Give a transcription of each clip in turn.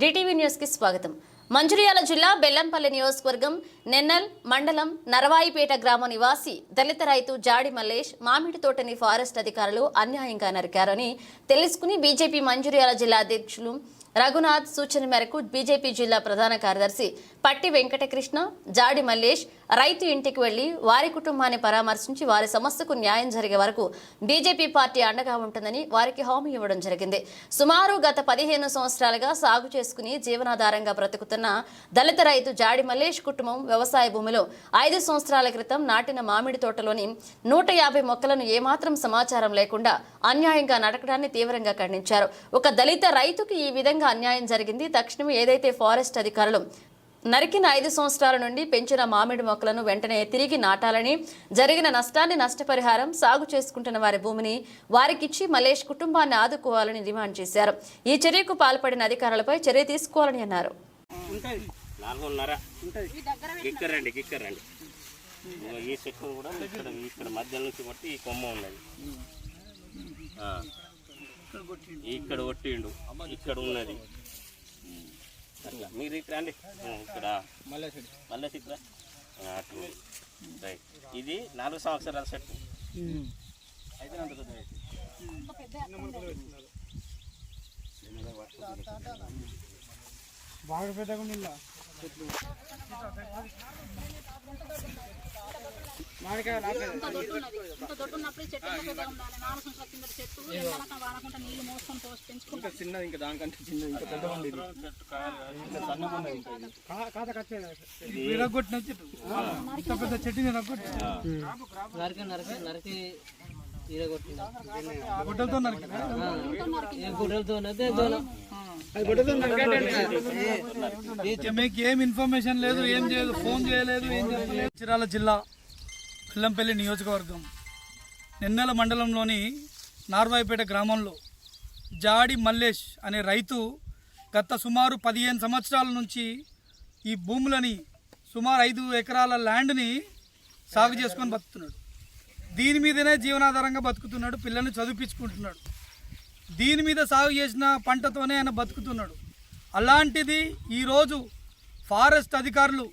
DTV న్యూస్కి స్వాగతం. మంచిర్యాల జిల్లా బెల్లంపల్లి నియోజకవర్గం నెన్నల్ మండలం నరవాయిపేట గ్రామ నివాసి దళిత రైతు జాడి మల్లేష్ మామిడి తోటని ఫారెస్ట్ అధికారులు అన్యాయంగా నరికారని తెలుసుకుని బీజేపీ మంచిర్యాల జిల్లా అధ్యక్షులు రఘునాథ్ సూచన మేరకు బీజేపీ జిల్లా ప్రధాన కార్యదర్శి పట్టి వెంకటకృష్ణ జాడి మల్లేష్ రైతు ఇంటికి వెళ్ళి వారి కుటుంబాన్ని పరామర్శించి వారి సమస్యకు న్యాయం జరిగే వరకు బీజేపీ పార్టీ అండగా ఉంటుందని వారికి హామీ ఇవ్వడం జరిగింది. సుమారు గత పదిహేను సంవత్సరాలుగా సాగు చేసుకుని జీవనాధారంగా బ్రతుకుతున్న దళిత రైతు జాడి మల్లేష్ కుటుంబం వ్యవసాయ భూమిలో ఐదు సంవత్సరాల క్రితం నాటిన మామిడి తోటలోని నూట యాభై మొక్కలను ఏమాత్రం సమాచారం లేకుండా అన్యాయంగా నడకడాన్ని తీవ్రంగా ఖండించారు. ఒక దళిత రైతుకి ఈ విధంగా అన్యాయం జరిగింది. తక్షణం ఏదైతే ఫారెస్ట్ అధికారులు నరికిన ఐదు సంవత్సరాల నుండి పెంచిన మామిడి మొక్కలను వెంటనే తిరిగి నాటాలని జరిగిన నష్టాన్ని నష్టపరిహారం సాగు చేసుకుంటున్న వారి భూమిని వారికిచ్చి మలేష్ కుటుంబాన్ని ఆదుకోవాలని డిమాండ్ చేశారు. ఈ చర్యకు పాల్పడిన అధికారులపై చర్య తీసుకోవాలని అన్నారు. ఈ చెట్టు కూడా ఇక్కడ ఇక్కడ మధ్య నుంచి బట్టి ఈ కొమ్మ ఉన్నది. ఇక్కడ కొట్టిండు. ఇక్కడ ఉన్నది. అట్లా. మీరు ఇక్కడ ఆ, ఇక్కడ. మళ్ళీ ఇక్కడ అట్లా. రైట్. ఇది నాలుగు సంవత్సరాల చెట్టు. అయితే అంత. బాగా పెద్దగా ఉండిల్లా చిన్నది ఇంకా దానికంటే చిన్నది ఇంకా విరగొట్టిన చెట్టు ఇంత పెద్ద నరికి నరికి నరికి ఇరగొట్టింది గుడ్డలతో నరికి ఏ గుడ్డలతో ఉన్నదే దూరం మీకు ఏం ఇన్ఫర్మేషన్ లేదు ఏం చేయలేదు ఫోన్ చేయలేదు ఏం చేయలేదు చిరాల జిల్లా. బెల్లంపల్లి నియోజకవర్గం. నిన్నెల మండలంలోని నార్వాయిపేట గ్రామంలో జాడి మల్లేష్ అనే రైతు గత సుమారు పదిహేను సంవత్సరాల నుంచి ఈ భూములని సుమారు ఐదు ఎకరాల ల్యాండ్ని సాగు చేసుకొని బతుకుతున్నాడు. దీని మీదనే జీవనాధారంగా బతుకుతున్నాడు పిల్లల్ని చదివించుకుంటున్నాడు దీని మీద సాగు చేసిన పంటతోనే ఆయన బతుకుతున్నాడు. అలాంటిది ఈరోజు ఫారెస్ట్ అధికారులు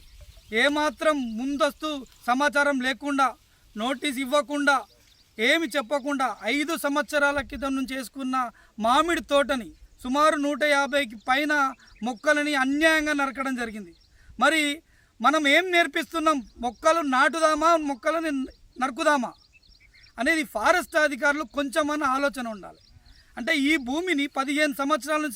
ఏమాత్రం ముందస్తు సమాచారం లేకుండా నోటీస్ ఇవ్వకుండా ఏమి చెప్పకుండా ఐదు సంవత్సరాల క్రితం నుంచి వేసుకున్న మామిడి తోటని సుమారు నూట యాభైకి పైన మొక్కలని అన్యాయంగా నరకడం జరిగింది. మరి మనం ఏం నేర్పిస్తున్నాం? మొక్కలు నాటుదామా? మొక్కలని నరుకుదామా? అనేది ఫారెస్ట్ అధికారులు కొంచెమన్న ఆలోచన ఉండాలి. అంటే ఈ భూమిని పదిహేను సంవత్సరాల నుంచి